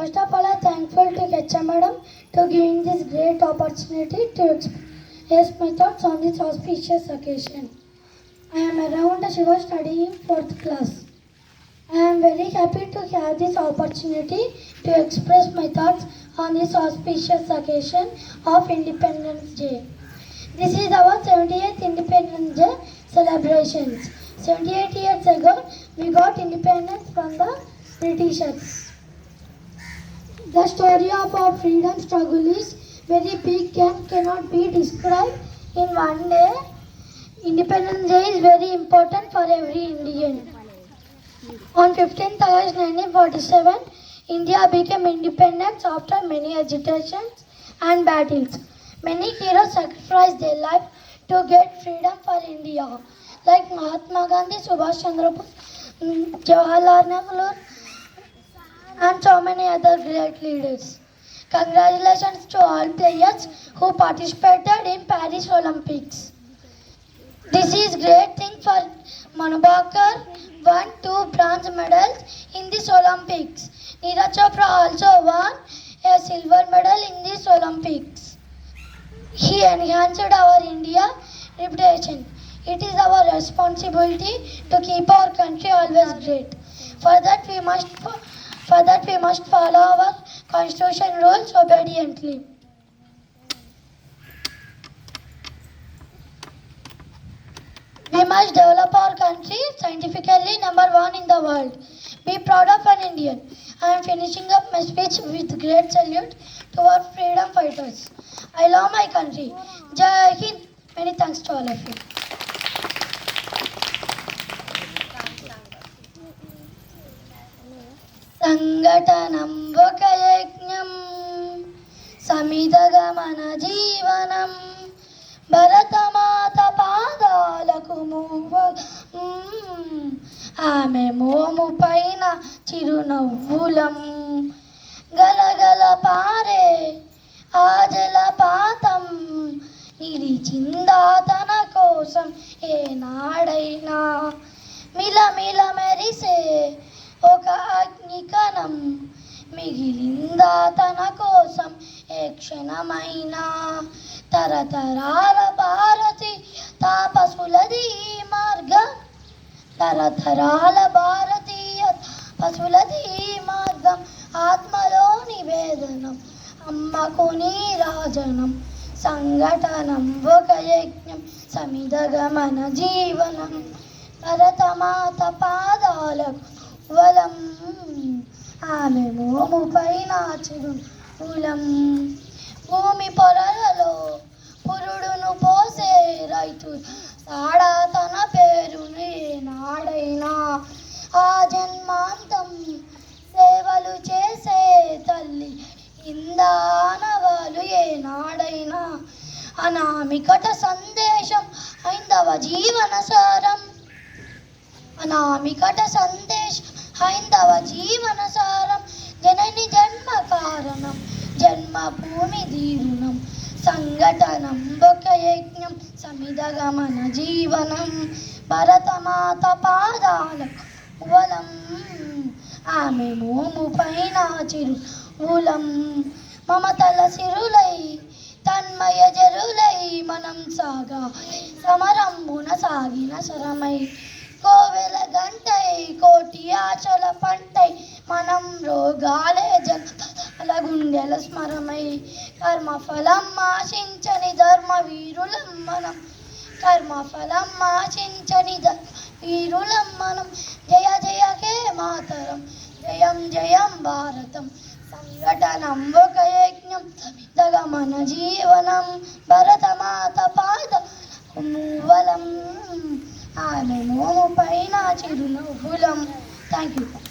First of all, I am thankful to Ketcha Madam to giving this great opportunity to express my thoughts on this auspicious occasion. I am around Shiva studying fourth class. I am very happy to have this opportunity to express my thoughts on this auspicious occasion of Independence Day. This is our 78th Independence Day celebrations. 78 years ago, we got independence from the Britishers. The story of our freedom struggle is very big and cannot be described in one day. Independence Day is very important for every Indian. On 15th August 1947, India became independent after many agitations and battles. Many heroes sacrificed their life to get freedom for India, like Mahatma Gandhi, Subhash Chandra Bose, mm, Jawaharlal Nehru, and so many other great leaders. Congratulations to all players who participated in Paris Olympics. This is great thing for Manubakar won two bronze medals in this Olympics. Neeraj Chopra also won a silver medal in this Olympics. He enhanced our India reputation. It is our responsibility to keep our country always great. For that we must for that we must follow our constitution rules obediently. We must develop our country scientifically number one in the world. Be proud of an Indian. I am finishing up my speech with great salute to our freedom fighters. I love my country. Jai Hind. Many thanks to all of you. సంఘటనం ఒక యజ్ఞం సమిదగా మన జీవనం భరతమాత పాదాలకు మూవ ఆమె మోము పైన చిరునవ్వులం. గలగల పారే ఆ జలపాతం నిలిచిందా తన కోసం ఏనాడైనా. మిలమిల మెరిసే ఒక అగ్నికణం మిగిలిందా తన కోసం? ఏ క్షణమైనా తరతరాల భారతి తాపసులది మార్గం. తరతరాల భారతీయ పశువులది మార్గం. ఆత్మలో నివేదనం అమ్మకు నీరాజనం. సంఘటనం ఒక యజ్ఞం సమిదగమన జీవనం. భరతమాత పాదాలకు వలం ఆమె మోము పైన చిరులం భూమి పొరలలో పురుడును పోసే రైతు సాడా తన పేరుని నాడైనా. ఆ జన్మాంతం సేవలు చేసే తల్లి ఇందానవాలు ఏనాడైనా అనామికట సందేశం హైందవ జీవన సారం. అనామికట సందేశం హైందవ జీవన సారం జనని జన్మ కారణం జన్మభూమి దీరుణం సంఘటనం ఒక యజ్ఞం సమిదగమన జీవనం భరతమాత పాదాలకు వలం ఆమె మోము పైన చిరు ఉలం మమతల సిరులై తన్మయ జరులై మనం సాగా సమరంబున సాగిన శరమై కోవెల గంటై కోటి ఆశల పంటై మనం రోగాలే జగల గుండెల స్మరమై కర్మఫలం ఆశించని ధర్మ వీరులం మనం కర్మఫలం ఆశించని ధర్మ వీరులం మనం. జయ జయ హే మాతరం జయం జయం భారతం సంఘటనం ఒక యజ్ఞం సమిదగమన జీవనం భరతమాత పాద మూవలం ఆమె మోము Thank you.